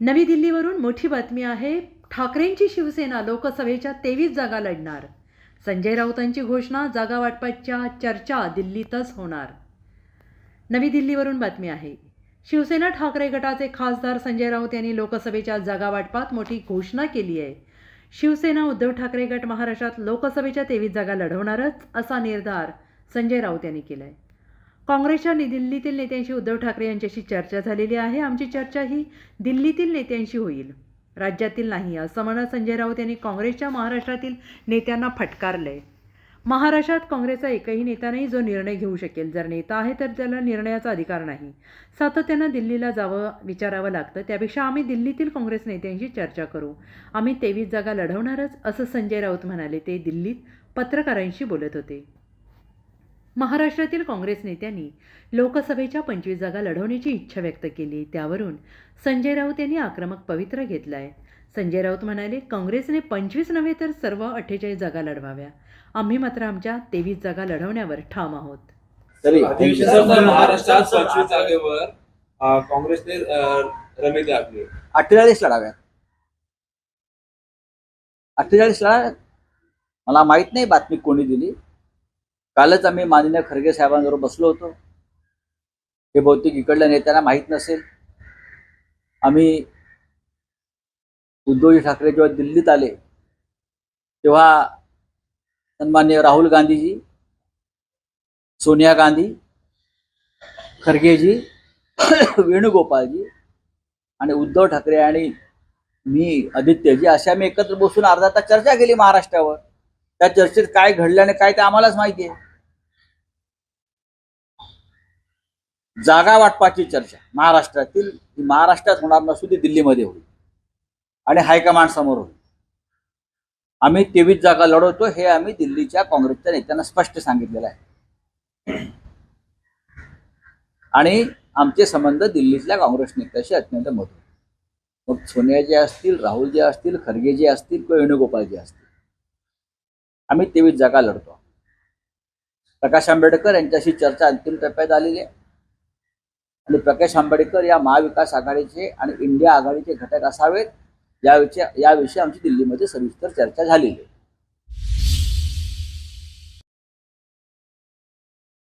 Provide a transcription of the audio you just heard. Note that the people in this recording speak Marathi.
नवी दिल्लीवरून मोठी बातमी आहे ठाकरेंची शिवसेना लोकसभेच्या तेवीस जागा लढणार. संजय राऊतांची घोषणा जागा वाटपाच्या चर्चा दिल्लीतच होणार. नवी दिल्लीवरून बातमी आहे शिवसेना ठाकरे गटाचे खासदार संजय राऊत यांनी लोकसभेच्या जागा वाटपात मोठी घोषणा केली आहे. शिवसेना उद्धव ठाकरे गट महाराष्ट्रात लोकसभेच्या तेवीस जागा लढवणारच असा निर्धार संजय राऊत यांनी केला आहे काँग्रेसच्या दिल्लीतील नेत्यांशी उद्धव ठाकरे यांच्याशी चर्चा झालेली आहे. आमची चर्चा ही दिल्लीतील नेत्यांशी होईल राज्यातील नाही असं म्हणत संजय राऊत यांनी काँग्रेसच्या महाराष्ट्रातील नेत्यांना फटकारलंय. महाराष्ट्रात काँग्रेसचा एकही नेता नाही जो निर्णय घेऊ शकेल. जर नेता आहे तर त्याला निर्णयाचा अधिकार नाही. सातत्यानं दिल्लीला जावं विचारावं लागतं. त्यापेक्षा आम्ही दिल्लीतील काँग्रेस नेत्यांशी चर्चा करू. आम्ही तेवीस जागा लढवणारच असं संजय राऊत म्हणाले. ते दिल्लीत पत्रकारांशी बोलत होते. महाराष्ट्रातील काँग्रेस नेत्यांनी लोकसभेच्या पंचवीस जागा लढवण्याची इच्छा व्यक्त केली. त्यावरून संजय राऊत यांनी आक्रमक पवित्रा घेतला आहे संजय राऊत म्हणाले काँग्रेसने पंचवीस नव्हे तर सर्व अठ्ठेचाळीस जागा लढवाव्या. आम्ही मात्र आमच्या तेवीस जागा लढवण्यावर ठाम आहोत. महाराष्ट्रात पंचवीस जागेवर काँग्रेसने रमेश अठ्ठेचाळीस लढाव्यात. अठ्ठेचाळीस लढाव्यात मला माहीत नाही बातमी कोणी दिली. कालच आम्ही माननीय खरगे साहेबांबरोबर बसलो होतो. हे बहुतेक इकडल्या नेत्यांना माहीत नसेल. आम्ही उद्धवजी ठाकरे जेव्हा दिल्लीत आले तेव्हा सन्मान्य राहुल गांधीजी सोनिया गांधी खरगेजी वेणुगोपालजी आणि उद्धव ठाकरे आणि मी आदित्यजी अशा मी एकत्र बसून अर्धा तास चर्चा केली महाराष्ट्रावर. त्या चर्चेत काय घडलं आणि काय ते आम्हालाच माहिती आहे. जागा वाटपाची चर्चा. महाराष्ट्रातील ही महाराष्ट्रात होणार नसून ती दिल्लीमध्ये होईल. आणि हायकमांड समोर होईल. आम्ही तेवीस जागा लढवतो हे आम्ही दिल्लीच्या काँग्रेसच्या नेत्यांना स्पष्ट सांगितलेलं आहे. आणि आमचे संबंध दिल्लीतल्या काँग्रेस नेत्याशी अत्यंत मधुर मग सोनिया जे असतील राहुल जे असतील खरगे जे असतील किंवा वेणुगोपाल जे असतील आम्ही तेवीस जागा लढतो. प्रकाश आंबेडकर यांच्याशी चर्चा अंतिम टप्प्यात आलेली आहे. आणि प्रकाश आंबेडकर या महाविकास आघाडीचे आणि इंडिया आघाडीचे घटक असावेत याविषयी याविषयी आमची दिल्लीमध्ये सविस्तर चर्चा झालेली आहे.